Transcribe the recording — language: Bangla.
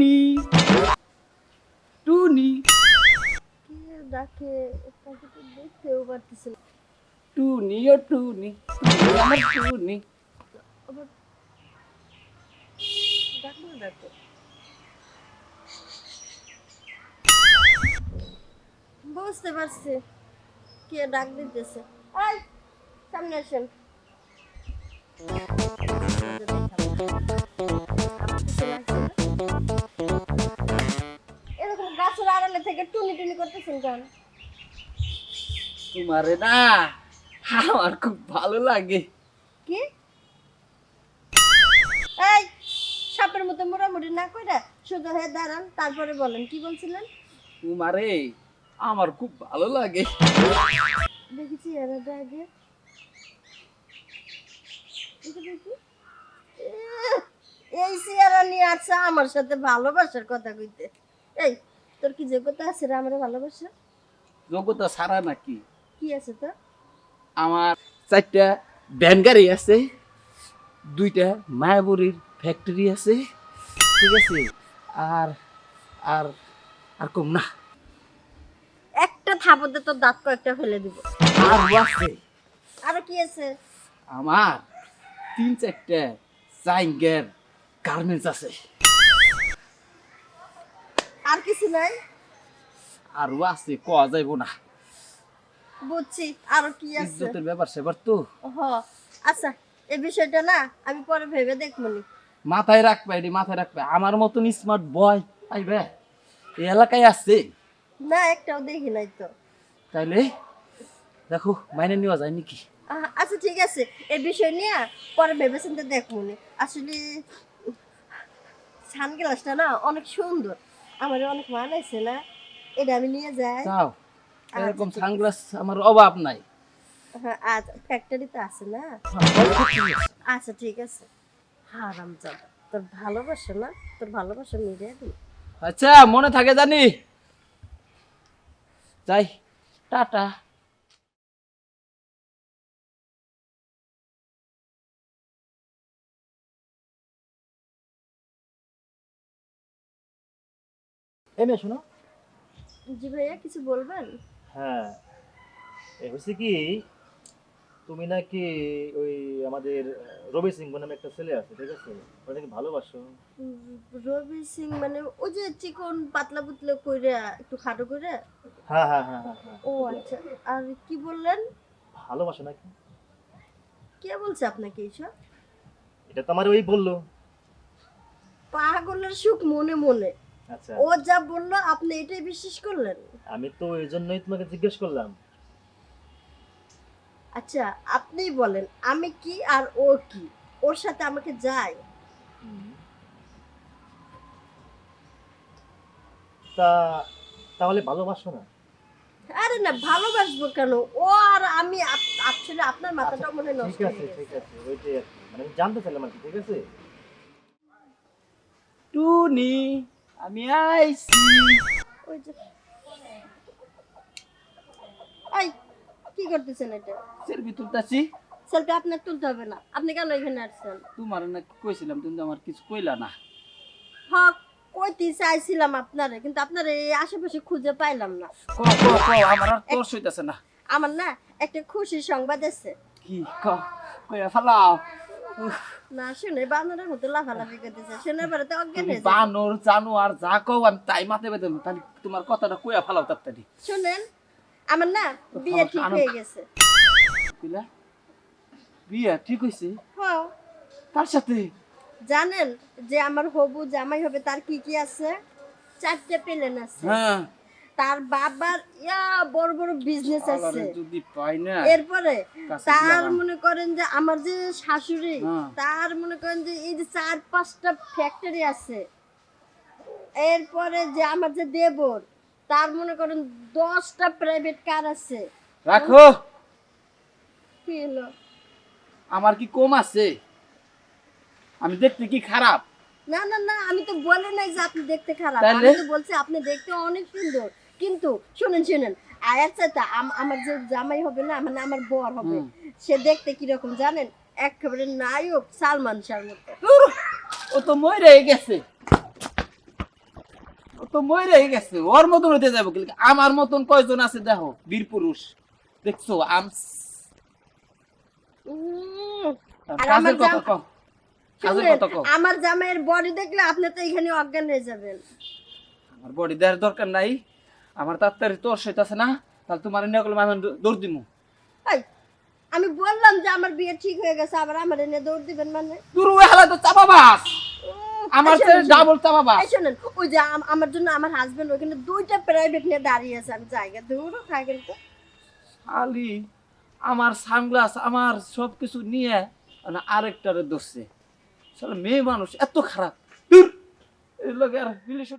টুনি। টুনি। ডাকে তো দেখতেও পারতেছি টুনি ও টুনি টুনি আমার টুনি। আবার ডাকলো ডাকে বুঝতে পারছি কে ডাক দিতেছে। আই সামনে আসেন। থেকে টুনি টুনি করতেছেন কেন? তোমারে না আমার খুব ভালো লাগে। কি? এই সাপের মতো মোড়ামুড়ি না কইরা সোজা হয়ে দাঁড়ান তারপরে বলেন কি বলছিলেন? তোমারে আমার খুব ভালো লাগে। দেখেছি এরাটা আগে এই চেয়ারা নিয়ে আসছে আমার সাথে ভালোবাসার কথা কইতে। এই তোর কি যোগ্যতা আছে রে আমার ভালোবাসা? যোগ্যতা সারা নাকি? কি আছে তো আমার চারটা ভ্যান গাড়ি আছে দুইটা মায়াবুরির ফ্যাক্টরি আছে ঠিক আছে? আর আর আর কম না। একটা থাপতে তোর দাঁত কয়েকটা ফেলে দিব। আর আছে। আরও কি আছে? আমার তিন চারটা চাইঙ্গের গার্মেন্টস আছে। আর কিছু নাই? আরও আছে কোয়া যাইব না। বুঝছি আরও কি আছে? ইজ্জতের ব্যাপার সেবার তো। হ আচ্ছা এই বিষয়টা না আমি পরে ভেবে দেখবনি মাথায় রাখবে এটি মাথায় রাখবে। আমার মতন স্মার্ট বয় আইবে এই এলাকায় আছে? না একটাও দেখি নাই তো। তাইলে দেখো মাইনে নেওয়া যায় নাকি? আচ্ছা ঠিক আছে। এই বিষয় নিয়ে পরে ভেবে চিন্তে দেখবনি আসলে সানগ্লাসটা না অনেক সুন্দর। আমার অনেক মানাইছে না এটা আমি নিয়ে যাই। দাও এরকম সানগ্লাস আমার অভাব নাই। হ্যাঁ আচ্ছা ফ্যাক্টরিতে আছে না? আচ্ছা ঠিক আছে। হারাম যাবে তোর ভালোবাসা না? তোর ভালোবাসা মিলিয়ে দিই। আচ্ছা মনে থাকে জানি। যাই টাটা। এই মেয়ে শোনো। জি ভাইয়া কিছু বলবেন? হ্যাঁ। এ হয়েছে কি তুমি নাকি ওই আমাদের রবি সিং নামে একটা ছেলে আছে ঠিক আছে? ওটা নাকি ভালোবাসো? রবি সিং মানে ওই যে চিকন পাতলা পুতলা কইরা একটু খাটো করে হ্যাঁ হ্যাঁ হ্যাঁ হ্যাঁ হ্যাঁ। ও আচ্ছা। আর কি বললেন? ভালোবাসো নাকি? কে বলছে আপনাকে এইসব? এটা তো আমার ওই বলল। পাগলের সুখ মনে মনে। ও যা বলল আপনি এটাই বিশ্বাস করলেন? আমি তো এই জন্যই তোমাকে জিজ্ঞেস করলাম। আচ্ছা আপনিই বলেন আমি কি আর ও কি? ওর সাথে আমাকে যাই তা তাহলে ভালোবাসো না? আরে না ভালোবাসবো কেন? ও আর আমি আসলে আপনার মাথাটা মনে হয় নষ্ট ঠিক আছে ঠিক আছে ওইটাই মানে জানতে চাইলাম আর কি ঠিক আছে? টুনি আমি আইছি ওই যে এই কি করতেছেন এটা? সেলফি তুলতাছি। সেলফি আপনার তুলতে হবে না। আপনি কেন এখানে আসছেন? তোমার না কইছিলাম তুমি তো আমার কিছু কইলা না। হক কইতে চাইছিলাম আপনারে কিন্তু আপনার এই আশেপাশে খুঁজে পাইলাম না। ক ক ক আমার আর তোর সইতাছে না। আমার না একটা খুশির সংবাদ আছে। কি ক? কইয়া ফালাও। না শুনে বানরের মতো লাফালাফি করতেছে। শুনে পরে তো অজ্ঞান তুমি বানর জানোয়ার যা কও আমি তাই মাথে বেঁধে তাহলে তোমার কথাটা কইয়া ফালাও তাড়াতাড়ি। শুনেন আমার না বিয়ে ঠিক হয়ে গেছে। বিয়া ঠিক হইছে? হ্যাঁ। তার সাথে? জানেন যে আমার হবু জামাই হবে তার কি কি আছে? চারটে পেলেন আছে। হ্যাঁ। তার বাবার ইয়া বড় বড় বিজনেস আছে। যদি পাই না এরপরে তার মনে করেন যে আমার যে শাশুড়ি হ্যাঁ। তার মনে করেন যে এই যে চার পাঁচটা ফ্যাক্টরি আছে। এরপরে যে আমার যে দেবর তার মনে করেন দশটা প্রাইভেট কার আছে। রাখো। কি হলো? আমার কি কম আছে? আমি দেখতে কি খারাপ? না না না আমি তো বলে নাই যে আপনি দেখতে খারাপ। আমি তো বলছি আপনি দেখতে অনেক সুন্দর। কিন্তু শুনেন শুনেন। আয়ার চাইতে আমার যে জামাই হবে না মানে আমার বর হবে সে দেখতে কীরকম জানেন? একেবারে নায়ক সালমান শাহর মতো। ও তো মরে গেছে। তো মরে গেছে। ওর মতন হইতে যাব কিন্তু আমার মতন কয়জন আছে দেখো? বীর পুরুষ। দেখছ? আম কাজের কথা কাজের কথা আমার জামাইয়ের বডি দেখলে আপনি তো এখানে অজ্ঞান হয়ে যাবেন। আমার বডি দেওয়ার দরকার নাই। আমার তাড়াতাড়ি তোর সাথে আছে না তাহলে তোমার নিয়ে গেলাম আমি দৌড় দিমু। আমি বললাম যে আমার বিয়ে ঠিক হয়ে গেছে আবার আমার এনে দৌড় দিবেন মানে? দূর ওই হালা তো চাপাবাস উম, আমার এই ডাবল চাপাবাস এই শোনেন ওই যে আমার জন্য আমার হাজবেন্ড ওখানে দুইটা প্রাইভেট নিয়ে দাঁড়িয়ে আছে আমি জায়গা দৌড়ও থাকেন তো খালি আমার সানগ্লাস আমার সব কিছু নিয়ে মানে আরেকটারে আসলে মেয়ে মানুষ এত খারাপ। দূর। এর লগে আর রিলেশন